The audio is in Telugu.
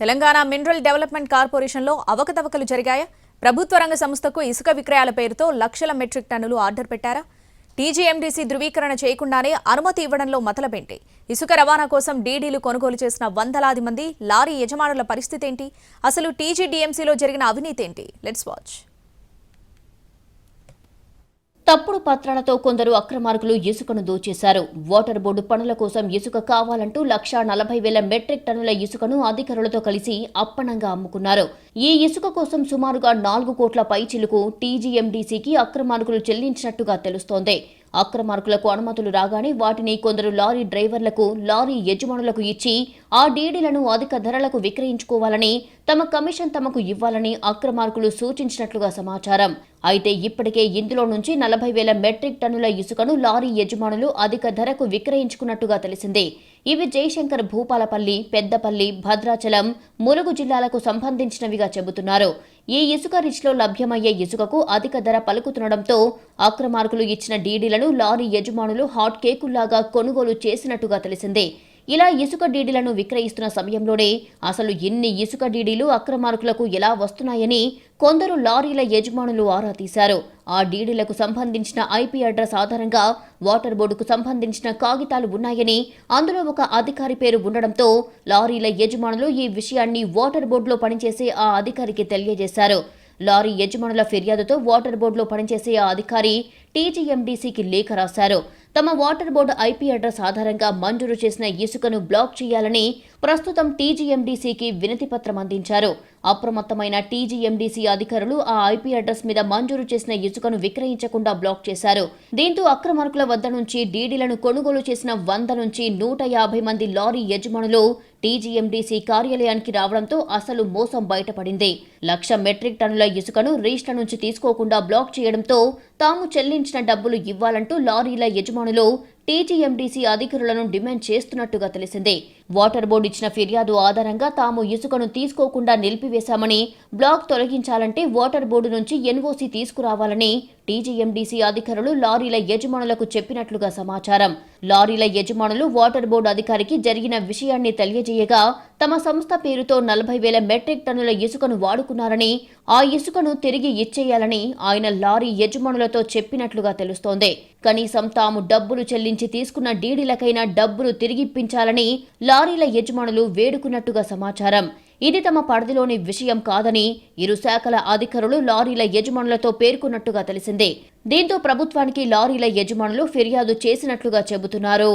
తెలంగాణ మినరల్ డెవలప్మెంట్ కార్పొరేషన్లో అవకతవకలు జరిగాయా? ప్రభుత్వ రంగ సంస్థకు ఇసుక విక్రయాల పేరుతో లక్షల మెట్రిక్ టన్నులు ఆర్డర్ పెట్టారా? టీజీఎండీసీ ధృవీకరణ చేయకుండానే అనుమతి ఇవ్వడంలో మతలబేంటి? ఇసుక రవాణా కోసం డీడీలు కొనుగోలు చేసిన వందలాది మంది లారీ యజమానుల పరిస్థితి ఏంటి? అసలు టీజీడీఎంసీలో జరిగిన అవినీతి ఏంటి? లెట్స్ వాచ్ తప్పుడు పత్రాలతో కొందరు అక్రమార్కులు ఇసుకను దోచేశారు. వాటర్ బోర్డు పనుల కోసం ఇసుక కావాలంటూ లక్షా నలభై వేల మెట్రిక్ టన్నుల ఇసుకను అధికారులతో కలిసి అప్పనంగా అమ్ముకున్నారు. ఈ ఇసుక కోసం సుమారుగా నాలుగు కోట్ల పైచిలుకు టీజీఎండీసీకి అక్రమార్కులు చెల్లించినట్టుగా తెలుస్తోంది. అక్రమార్కులకు అనుమతులు రాగానే వాటిని కొందరు లారీ డ్రైవర్లకు లారీ యజమానులకు ఇచ్చి ఆ డీడీలను అధిక ధరలకు విక్రయించుకోవాలని తమ కమిషన్ తమకు ఇవ్వాలని అక్రమార్కులు సూచించినట్లుగా సమాచారం. అయితే ఇప్పటికే ఇందులో నుంచి నలభై వేల మెట్రిక్ టన్నుల ఇసుకను లారీ యజమానులు అధిక ధరకు విక్రయించుకున్నట్టుగా తెలిసింది. ఇవి జయశంకర్ భూపాలపల్లి పెద్దపల్లి భద్రాచలం ములుగు జిల్లాలకు సంబంధించినవిగా చెబుతున్నారు. ఈ ఇసుక రిచ్లో లభ్యమయ్యే ఇసుకకు అధిక ధర పలుకుతుండటంతో అక్రమార్కులు ఇచ్చిన డీడీలను లారీ యజమానులు హాట్ కేకుల్లాగా కొనుగోలు చేసినట్టుగా తెలిసింది. ఇలా ఇసుక డీడీలను విక్రయిస్తున్న సమయంలోనే అసలు ఇన్ని ఇసుక డీడీలు అక్రమార్కులకు ఎలా వస్తున్నాయని కొందరు లారీల యజమానులు ఆరా తీశారు. ఆ డీడీలకు సంబంధించిన ఐపీ అడ్రస్ ఆధారంగా వాటర్ బోర్డుకు సంబంధించిన కాగితాలు ఉన్నాయని అందులో ఒక అధికారి పేరు ఉండడంతో లారీల యజమానులు ఈ విషయాన్ని వాటర్ బోర్డులో పనిచేసే ఆ అధికారికి తెలియజేశారు. లారీ యజమానుల ఫిర్యాదుతో వాటర్ బోర్డులో పనిచేసే ఆ అధికారి టీజీఎండీసీకి లేఖ రాశారు. తమ వాటర్ బోర్డు ఐపీ అడ్రస్ ఆధారంగా మంజూరు చేసిన ఇసుకను బ్లాక్ చేయాలని ప్రస్తుతం టీజీఎండీసీకి వినతిపత్రం అందించారు. అప్రమత్తమైన టీజీఎండీసీ అధికారులు ఆ ఐపీ అడ్రస్ మీద మంజూరు చేసిన ఇసుకను విక్రయించకుండా బ్లాక్ చేశారు. దీంతో అక్రమార్కుల వద్ద నుంచి డీడీలను కొనుగోలు చేసిన వంద నుంచి నూట యాభై మంది లారీ యజమానులు టీజీఎండీసీ కార్యాలయానికి రావడంతో అసలు మోసం బయటపడింది. లక్ష మెట్రిక్ టన్నుల ఇసుకను రిజిస్టర్ నుంచి తీసుకోకుండా బ్లాక్ చేయడంతో తాము చెల్లించిన డబ్బులు ఇవ్వాలంటూ లారీల యజమానులు టీజీఎండీసీ అధికారులను డిమాండ్ చేస్తున్నట్టుగా తెలిసింది. వాటర్ బోర్డు ఇచ్చిన ఫిర్యాదు ఆధారంగా తాము ఇసుకను తీసుకోకుండా నిలిపివేశామని బ్లాక్ తొలగించాలంటే వాటర్ బోర్డు నుంచి ఎన్ఓసీ తీసుకురావాలని టీజీఎండీసీ అధికారులు లారీల యజమానులకు చెప్పినట్లుగా సమాచారం. లారీల యజమానులు వాటర్ బోర్డు అధికారికి జరిగిన విషయాన్ని తెలియజేయగా తమ సంస్థ పేరుతో నలభై వేల మెట్రిక్ టన్నుల ఇసుకను వాడుకున్నారని ఆ ఇసుకను తిరిగి ఇచ్చేయాలని ఆయన లారీ యజమానులతో చెప్పినట్లుగా తెలుస్తోంది. కనీసం తాము డబ్బులు చెల్లించి తీసుకున్న డీడీలకైనా డబ్బులు తిరిగిప్పించాలని లారీల యజమానులు వేడుకున్నట్టుగా సమాచారం. ఇది తమ పరిధిలోని విషయం కాదని ఇరు శాఖల అధికారులు లారీల యజమానులతో పేర్కొన్నట్టుగా తెలిసింది. దీంతో ప్రభుత్వానికి లారీల యజమానులు ఫిర్యాదు చేసినట్లుగా చెబుతున్నారు.